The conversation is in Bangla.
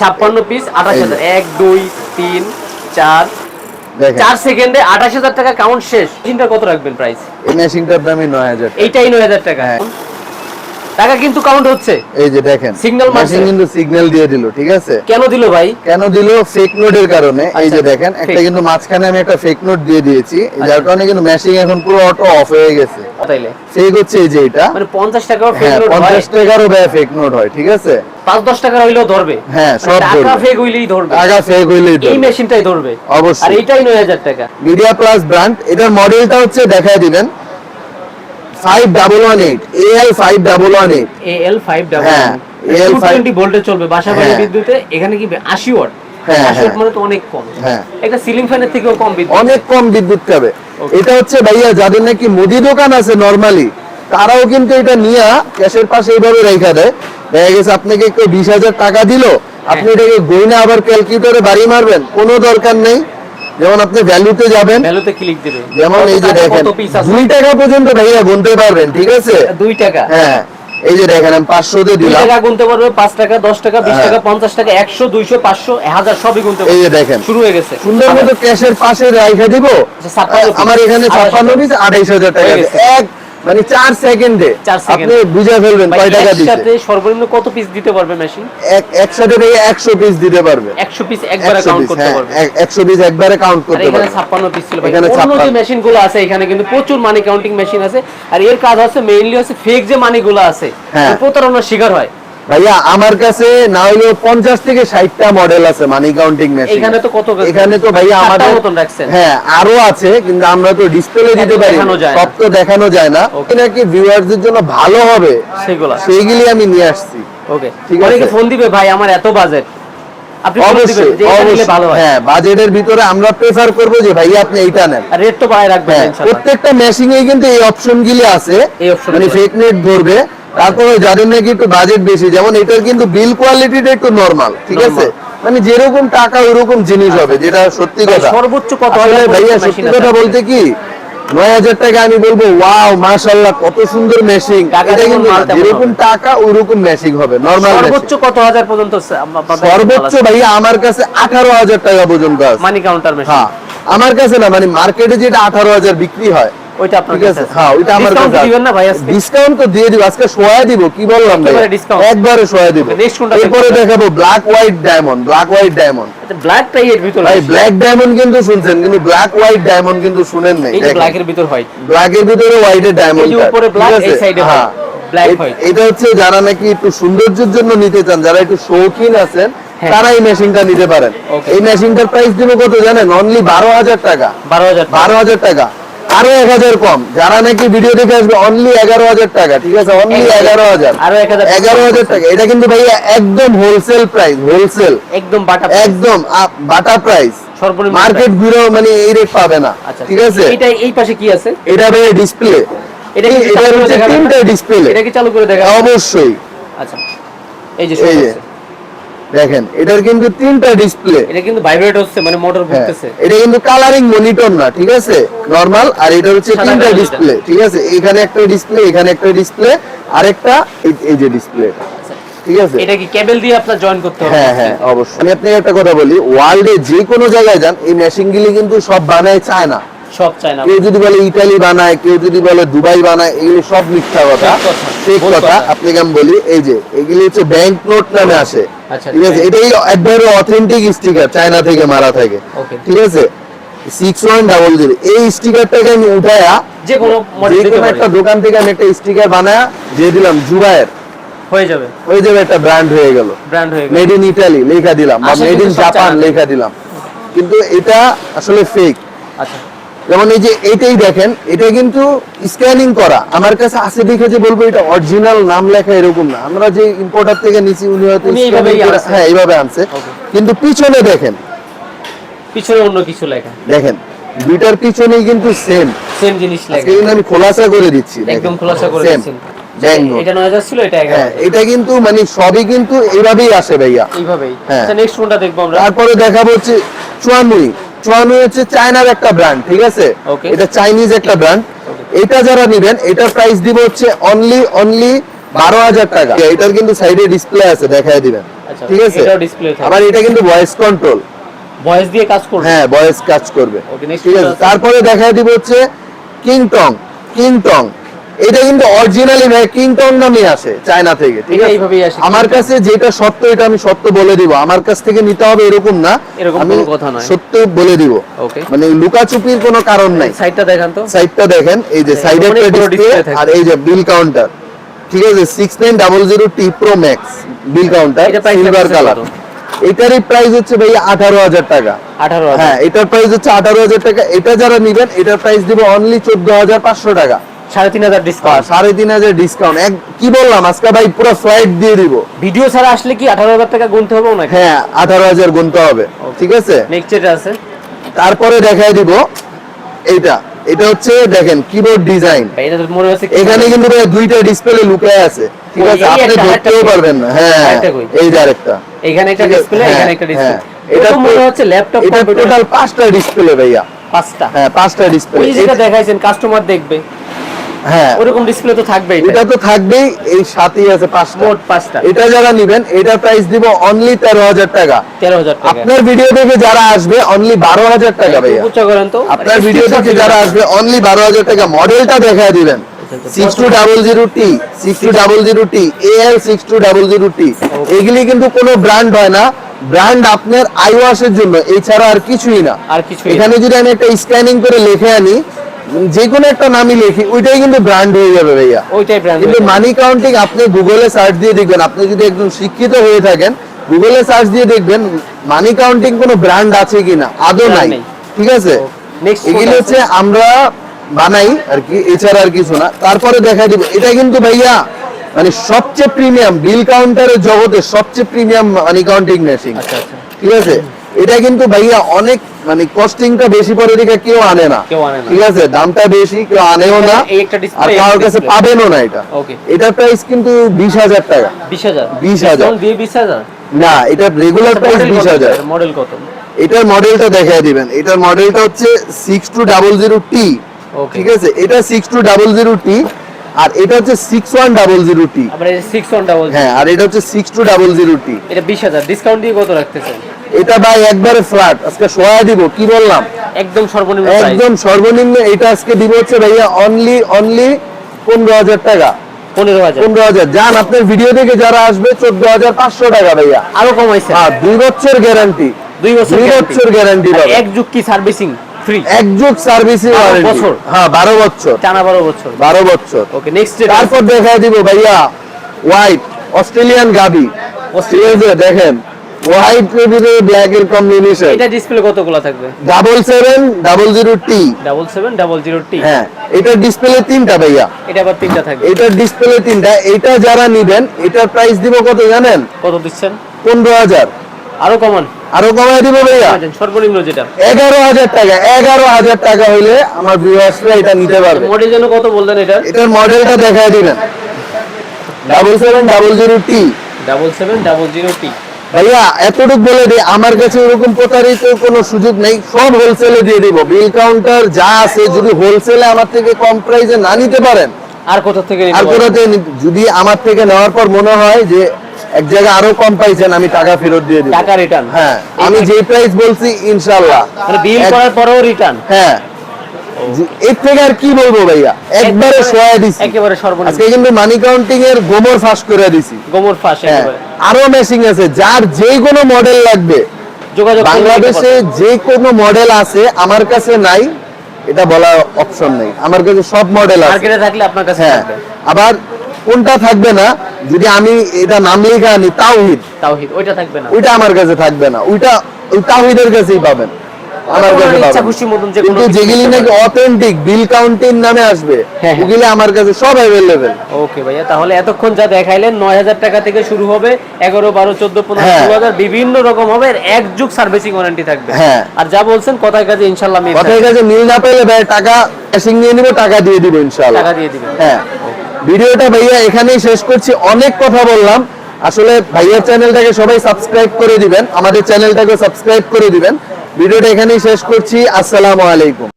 ছাপ্পান্ন পিস আঠাশ হাজার। এক দুই তিন চার। চার সেকেন্ডে আঠাশ হাজার টাকা কাউন্ট শেষ। মেশিনটা কত রাখবেন প্রাইস এই মেশিনটার দামই নয় হাজার এইটাই নয় হাজার টাকা। হ্যাঁ। টাকা কিন্তু কাউন্ট হচ্ছে। এই যে দেখেন Signal মারছে। কিন্তু সিগন্যাল দিয়ে দিল ঠিক আছে? কেন দিল ভাই? কেন দিল? ফেক নোটের কারণে। এই যে আচ্ছা, দেখেন একটা কিন্তু মাঝখানে আমি একটা ফেক নোট দিয়ে দিয়েছি। যার আচ্ছা। কারণে কিন্তু মেশিন এখন পুরো অটো অফ হয়ে গেছে। তাইলে? ফেক হচ্ছে এই যে এটা। মানে পঞ্চাশ টাকাও ফেক নোট হয়। পঞ্চাশ টাকারও ব্যয় ফেক নোট হয় ঠিক আছে? পাঁচ দশ টাকা হইলেও ধরবে। হ্যাঁ, মানে সব টাকা ফেক হইলেই ধরবে। টাকা ফেক হইলেই এই মেশিনটাই ধরবে। আর অবশ্যই। এইটাই নয় হাজার টাকা। মিডিয়া প্লাস ব্র্যান্ড এটার মডেলটা হচ্ছে দেখায় দিবেন। Five double one eight AL five double one eight L five double হ্যাঁ, AL5 টোয়েন্টি ভোল্টে চলবে বাসা বাড়ি হ্যাঁ। বিদ্যুতে এখানে কি আশি ওয়াট? হ্যাঁ, হ্যাঁ। মানে অনেক কম। বিদ্যুৎ. এটা হচ্ছে ভাইয়া যাদের নাকি মুদি দোকান আছে নরমালি তারাও কিন্তু এটা নিয়ে ক্যাশের পাশে এইভাবে রেখা দেয়। দেখা গেছে আপনাকে কেউ বিশ হাজার টাকা দিল আপনি এটাকে গইনা আবার ক্যালকুলেটরে বাড়ি মারবেন কোনো দরকার নেই। যেমন আপনি ভ্যালুতে যাবেন ভ্যালুতে ক্লিক দিবেন যেমন এই যে দেখেন কত পিস আছে দুই টাকা পর্যন্ত ভাইয়া গুনতে পারবেন ঠিক আছে দুই টাকা হ্যাঁ এই যে দেখেন আমি পাঁচশো দিয়ে দিলাম দিলাম টাকা গুনতে পারবে পাঁচ টাকা দশ টাকা বিশ হ্যাঁ। টাকা পঞ্চাশ টাকা একশো দুইশো পাঁচশো হাজার সবই গুনতে পারবে এই যে দেখেন শুরু হয়ে গেছে সুন্দর মতো ক্যাশের পাশে রাইখা দিব আচ্ছা। আমার এখানে আড়াইশো ছাপ্পান্ন টাকা। পিস আড়াইশ হাজার টাকা দিয়ে। গেছে। এক মানে 4 সেকেন্ডে। আপনি বুঝে ফেলবেন কয় টাকা দিতে একসাথে সর্বনিম্ন কত পিস দিতে পারবে মেশিন এক- একসাথে ভাইয়া একশো পিস দিতে পারবে। একশো পিস একবারে কাউন্ট করতে হ্যাঁ পারবে। এক- একশো পিস একবারে কাউন্ট করতে পারবে এখানে পারবে। ছাপ্পান্ন পিস ছিল এখানে অন্য যে মেশিনগুলো আছে এখানে কিন্তু প্রচুর মানি কাউন্টিং মেশিন আছে। আর এর কাজ হচ্ছে মেইনলি হচ্ছে ফেক যে মানি গুলো আছে হ্যাঁ। প্রতারণার শিকার হয়। ভাইয়া আমার কাছে না হলেও পঞ্চাশ থেকে ষাটটা মডেল আছে মানি কাউন্টিং মেশিন এখানে তো কত এখানে তো ভাইয়া আমাদের। হ্যাঁ আরও আছে কিন্তু আমরা তো ডিসপ্লে দিতে পারি। সব তো দেখানো যায় না. নাকি ভিউয়ারদের জন্য ভালো হবে? সেগুলা। সেইগুলি আমি নিয়ে আসছি। ওকে ঠিক আছে। ফোন দিবে ভাই আমার এত বাজেট আপনি অবশ্যই যে এটা নিলে অবশ্যই। ভালো বাজেটের ভিতরে আমরা প্রেফার করব যে ভাইয়া আপনি এইটা নেন। রেট তো বাড়ায় রাখবেন প্রত্যেকটা মেশিনে কিন্তু এই অপশন গুলি আছে মানে। ফেক নেট ধরবে। তারপরে যাদের নাকি একটু বাজেট বেশি। যেমন এটার কিন্তু বিল কোয়ালিটিটা একটু নরমাল ঠিক আছে? মানে যেরকম টাকা ওরকম জিনিস হবে যেটা সত্যি কথা। সর্বোচ্চ কত হাজার ভাইয়া সত্যি কথা বলতে কি নয় হাজার টাকা আমি বলব ওয়াও মাশাল্লাহ কত সুন্দর এটা কিন্তু যেরকম টাকা ওরকম মেশিং হবে নরমাল সর্বোচ্চ কত হাজার পর্যন্ত সর্বোচ্চ ভাইয়া আমার কাছে আঠারো হাজার টাকা পর্যন্ত আছে। মানি কাউন্টার মেশিন হ্যাঁ আমার কাছে না মানে মার্কেটে যেটা আঠারো হাজার বিক্রি হয় ওইটা আপনার কাছে হ্যাঁ ওইটা আমার কাছে দিবেন না ভাই আজকে? ডিসকাউন্ট তো দিয়ে দিব আজকে সোয়া দিব কি বললাম ভাই? একবারে সোয়া দিব। Okay, next কোনটা এরপরে দেখাবো black white diamond black white diamond ব্ল্যাকটাই এর ভিতরে ভাই ব্ল্যাক ডায়মন্ড কিন্তু শুনছেন কিন্তু ব্ল্যাক হোয়াইট ডায়মন্ড কিন্তু শুনেন নাই এই যে ব্ল্যাকের ভিতর হোয়াইট ব্ল্যাক এর ভিতরে হোয়াইটের ডায়মন্ড এই উপরে black, এই side এ white। Black এটা হচ্ছে যারা নাকি একটু সৌন্দর্যের জন্য নিতে চান যারা একটু শৌখিন আছেন হ্যাঁ। তারা এই মেশিনটা নিতে পারেন। এই মেশিনটার প্রাইস দিব কত জানেন? অনলি বারো হাজার টাকা। বারো হাজার বারো হাজার টাকা। আরও এক হাজার কম। যারা নাকি ভিডিও দেখে আসবে অনলি এগারো হাজার টাকা ঠিক আছে? অনলি এগারো হাজার। আরও এক হাজার এগারো হাজার টাকা। এটা কিন্তু ভাইয়া একদম হোলসেল প্রাইস হোলসেল একদম বাটা একদম বাটা প্রাইস মার্কেট ঘুরেও মানে এই রেট পাবে না আচ্ছা ঠিক আছে? এটা এই পাশে কি আছে? এটা ভাইয়া ডিসপ্লে এটা কি এটা হচ্ছে তিনটা ডিসপ্লে এটা কি চালু করে দেখা অবশ্যই। আচ্ছা এই যে এই যে। দেখেন এটার কিন্তু তিনটা ডিসপ্লে এটা কিন্তু ভাইব্রেট হচ্ছে মানে মোটর হ্যাঁ, ঘুরতেছে। এটা কিন্তু কালারিং মনিটর না ঠিক আছে? নরমাল আর এটা হচ্ছে তিনটা ডিসপ্লে ঠিক আছে? এখানে একটা ডিসপ্লে এখানে একটা ডিসপ্লে আরেকটা এই- এই যে ডিসপ্লে ঠিক আছে? এটা কি কেবল দিয়ে আপনার জয়েন করতে হবে? হ্যাঁ হ্যাঁ অবশ্যই। আমি আপনাকে একটা কথা বলি ওয়ার্ল্ডে যে কোনো জায়গায় যান এই মেশিন গুলি কিন্তু সব বানায় চায় না সব চাই না কেউ যদি বলে ইতালি বানায় কেউ যদি বলে দুবাই বানায় এগুলো সব মিথ্যা কথা। ঠিক কথা। আপনাকে আমি বলি এই যে এগুলি হচ্ছে ব্যাংক নোট নামে আসে। আচ্ছা, ঠিক আছে এটাই একবারে অথেন্টিক স্টিকার চায়না থেকে মারা থাকে। ঠিক আছে? সিক্স ওয়ান ডাবল জিরো এই স্টিকারটাকে আমি উঠায়া যে কোনো একটা দোকান থেকে আমি একটা স্টিকার বানায়া দিয়ে দিলাম জুবায়ের। হয়ে যাবে। একটা ব্র্যান্ড হয়ে গেল। ব্র্যান্ড হয়ে গেল। মেড ইন ইটালি লেখা দিলাম বা মেড ইন জাপান লেখা দিলাম। কিন্তু এটা আসলে ফেক আচ্ছা। যেমন এই যে এটাই দেখেন এটা কিন্তু স্ক্যানিং করা। আমার কাছে আছে দেখে যে বলব এটা অরিজিনাল নাম লেখা এরকম না। আমরা যে ইম্পোর্টার থেকে নিছি উনি হয়তো। হ্যাঁ এইভাবে আনছে। কিন্তু পিছনে দেখেন পিছনে অন্য কিছু লেখা। দেখেন দুইটার পিছনেই কিন্তু সেম সেম জিনিস লেখা। কিন্তু আমি খোলাসা করে দিচ্ছি একদম খোলাসা করে Same. দিয়েছেন Bang note। এটা 9000 ছিল এটা 11 হ্যাঁ এটা কিন্তু মানে সবই কিন্তু এইভাবেই আসে ভাইয়া। এইভাবেই। হ্যাঁ। আচ্ছা নেক্সট কোনটা দেখব আমরা। তারপরে দেখাবো হচ্ছে চুয়ানুই চুয়ানুই হচ্ছে চায়নার একটা ব্র্যান্ড ঠিক আছে? এটা চাইনিজ একটা ব্র্যান্ড এটা যারা নিবেন এটার প্রাইস দিব হচ্ছে অনলি অনলি বারো হাজার টাকা। এটার কিন্তু সাইডে ডিসপ্লে আছে দেখায় দিবেন। আচ্ছা, ঠিক আছে। আবার এটা কিন্তু ভয়েস কন্ট্রোল ভয়েস দিয়ে কাজ করবে? হ্যাঁ ভয়েস কাজ করবে। ঠিক আছে? তারপরে দেখা দিব হচ্ছে কিংটং কিংটং এটা কিন্তু অরিজিনালি ভাই নামে আসে চায়না থেকে ঠিক আছে? এইভাবেই আসে, আমার কাছে যেটা সত্য এটা আমি সত্য বলে দিব। আমার কাছ থেকে নিতে হবে এরকম না। এরকম কোনো কথা নয়। সত্য বলে দিব। ওকে মানে লুকাচুপির কোনো কারণ নাই। সাইডটা দেখান তো। সাইডটা দেখেন এই যে আচ্ছা, একটা ডিসপ্লে আর এই যে বিল কাউন্টার ঠিক আছে? বিল কাউন্টার সিলভার কালার এটারই প্রাইস হচ্ছে ভাই আঠারো হাজার টাকা। আঠারো হ্যাঁ এটার প্রাইস হচ্ছে আঠারো হাজার টাকা। এটা যারা নিবেন এটার প্রাইস দিব অনলি চোদ্দ হাজার পাঁচশো টাকা। সাড়ে তিন হাজার ডিসকাউন্ট সাড়ে তিন হাজার ডিসকাউন্ট এক কি বললাম? আজকে ভাই পুরো ফ্লাইট দিয়ে দিব। ভিডিও ছাড়া আসলে কি আঠারো হাজার টাকা গুনতে হবে নাকি? হ্যাঁ আঠারো হাজার গুনতে হবে। ঠিক আছে? নেক্সট যেটা আছে? তারপরে দেখাই দিব। এইটা। এটা হচ্ছে দেখেন কিবোর্ড ডিজাইন এখানে কিন্তু দুইটা ডিসপ্লে লুকায় আছে। ঠিক আছে? আপনি ধরতেও পারবেন না। হ্যাঁ এই যে আরেকটা। এখানে একটা ডিসপ্লে হ্যাঁ, এখানে একটা ডিসপ্লে হ্যাঁ। এটা মনে হচ্ছে ল্যাপটপ এটা টোটাল পাঁচটা ডিসপ্লে ভাইয়া। পাঁচটা। হ্যাঁ পাঁচটা ডিসপ্লে যেটা দেখাইছেন কাস্টমার দেখবে। হ্যাঁ। ওরকম ডিসপ্লে তো থাকবেই। এটা তো থাকবেই এই সাথেই আছে পাঁচটা। মোট পাঁচটা। এটা যারা নিবেন এটা প্রাইস দিব অনলি তেরো হাজার টাকা। তেরো হাজার টাকা। আপনার ভিডিও দেখে যারা আসবে অনলি বারো হাজার টাকা ভাইয়া। করেন তো। আপনার ভিডিও দেখে যারা আসবে অনলি বারো হাজার টাকা। মডেলটা দেখা দিবেন। জিরো টি এগুলি কিন্তু কোনো ব্র্যান্ড হয় না। ব্র্যান্ড আপনার আই ওয়াশের জন্য এছাড়া আর কিছুই না। আর কিছুই এখানে যদি আমি একটা স্ক্যানিং করে লিখে আনি যে কোনো একটা নামই লিখি ওইটাই কিন্তু ব্র্যান্ড হয়ে যাবে ভাইয়া। ওইটাই ব্র্যান্ড কিন্তু মানি কাউন্টিং আপনি গুগলে সার্চ দিয়ে দেখবেন আপনি যদি একদম শিক্ষিত হয়ে থাকেন গুগলে সার্চ দিয়ে দেখবেন মানি কাউন্টিং কোনো ব্র্যান্ড আছে কিনা আদৌ নাই ঠিক আছে? এগুলো হচ্ছে আমরা বানাই আর কি এছাড়া আর কিছু না। তারপরে দেখা দিব এটা কিন্তু ভাইয়া মানে সবচেয়ে প্রিমিয়াম বিল কাউন্টারের জগতে সবচেয়ে প্রিমিয়াম মানি কাউন্টিং মেশিন ঠিক আছে? এটা কিন্তু ভাইয়া অনেক মানে কস্টিংটা বেশি পড়ে দিকে কেউ আনে না। ঠিক আছে? দামটা বেশি কেউ আনেও না। আর কারোর কাছে পাবেনও না এটা। এটার প্রাইস কিন্তু বিশ হাজার টাকা। বিশ হাজার? 20,000 Discount বিশ হাজার? না এটার রেগুলার প্রাইস বিশ হাজার। মডেল কত? এটার মডেলটা দেখাই দিবেন। এটার মডেলটা হচ্ছে six two double zero T ঠিক আছে? এটা six two double zero T আর এটা হচ্ছে six one double zero T হ্যাঁ আর এটা হচ্ছে six two double zero T এটা বিশ হাজার। ডিসকাউন্ট দিয়ে কত রাখতেছেন? এটা ভাই একবারে ফ্ল্যাট আজকে সোয়া দিব কি বললাম? একদম সর্বনিম্ন একদম সর্বনিম্ন এটা আজকে দিব হচ্ছে ভাইয়া অনলি অনলি পনেরো হাজার টাকা। পনেরো হাজার। পনেরো হাজার। যান আপনার ভিডিও দেখে যারা আসবে চোদ্দ হাজার পাঁচশো টাকা ভাইয়া। আরও কমাইছে হ্যাঁ দুই বছর গ্যারান্টি দুই বছর দুই। বছর গ্যারান্টি এক যুগ কি সার্ভিসিং ফ্রি এক যুগ সার্ভিসিং ওয়ারেন্টি বছর। হ্যাঁ বারো বছর। টানা বারো বছর। বারো বছর। ওকে নেক্সট তারপর দেখা দিব ভাইয়া হোয়াইট অস্ট্রেলিয়ান গাবি আছে দেখেন। হোয়াইট নেভিরে ব্ল্যাক এর কম্বিনেশন এটা ডিসপ্লে কতগুলো থাকবে? 7700T 7700T হ্যাঁ এটা ডিসপ্লে তিনটা ভাইয়া। এটা আবার তিনটা থাকবে। এটা ডিসপ্লে তিনটা এটা যারা নেবেন এটার প্রাইস দিব কত জানেন? কত দিচ্ছেন? 15000 আরও কমান। আরও কমাই দিব ভাইয়া। সর্বনিম্ন যেটা। 11000 টাকা 11000 টাকা হইলে আমার ভিউয়ার্সরা এটা নিতে পারবে। মডেল যেন কত বললেন এটা এটার মডেলটা দেখায় দিবেন। 7700T 7700T ভাইয়া এতটুকু বলে দিই আমার কাছে ওরকম প্রতারিত কোনো সুযোগ নেই সব হোলসেলে দিয়ে দিব। বিল কাউন্টার যা আছে যদি হোলসেলে আমার থেকে কম প্রাইসে না নিতে পারেন আর কোথা থেকে আর? কোথাতে নি- যদি আমার থেকে নেওয়ার পর মনে হয় যে এক জায়গায় আরও কম পাইছেন আমি টাকা ফেরত দিয়ে দিব। টাকা রিটার্ন হ্যাঁ আমি যে প্রাইস বলছি ইনশাল্লাহ মানে বিল করার পরেও রিটার্ন হ্যাঁ। এর থেকে আর কি বলব ভাইয়া? একবারে সোয়া দিছি। একেবারে সর্বনিম্ন। আজকে কিন্তু মানি কাউন্টিং এর গোমর ফাঁস করে দিছি। গোমর ফাঁস হ্যাঁ। একেবারে। আরও মেশিং আছে যার যে কোনো মডেল লাগবে বাংলাদেশে যে কোনো মডেল আছে আমার কাছে নাই এটা বলা অপশন নেই। আমার কাছে সব মডেল আছে। মার্কেটে থাকলে আপনার কাছে হ্যাঁ। আবার কোনটা থাকবে না যদি আমি এটা নাম লেখা আনি তাওহিদ। তাওহিদ ওইটা থাকবে না। ওইটা আমার কাছে থাকবে না। ওইটা ওই তাওহিদের কাছেই পাবেন। আমার কাছে ইচ্ছা খুশি মতন যে কিন্তু যেগুলি নাকি অথেন্টিক বিল কাউন্টিং নামে আসবে হ্যাঁ, হ্যাঁ। ওগুলি আমার কাছে সব ওকে ভাইয়া তাহলে এতক্ষণ যা দেখাইলেন নয় হাজার টাকা থেকে শুরু হবে এগারো বারো চোদ্দ পনেরো হ্যাঁ। ষোলো হাজার বিভিন্ন রকম হবে এক যুগ সার্ভিসিং ওয়ারেন্টি থাকবে। হ্যাঁ। আর যা বলছেন কথায় কাজে ইনশাল্লাহ কথার কাছে মিল না পেলে ভাই টাকা ক্যাশিং নিয়ে নিবো টাকা দিয়ে দিব ইনশাআল্লাহ। টাকা দিয়ে দিবেন। হ্যাঁ। ভিডিওটা ভাইয়া এখানেই শেষ করছি অনেক কথা বললাম। আসলে ভাইয়ার চ্যানেলটাকে সবাই সাবস্ক্রাইব করে দিবেন আমাদের চ্যানেলটাকে সাবস্ক্রাইব করে দিবেন। ভিডিওটা এখানেই শেষ করছি। আসসালামু আলাইকুম।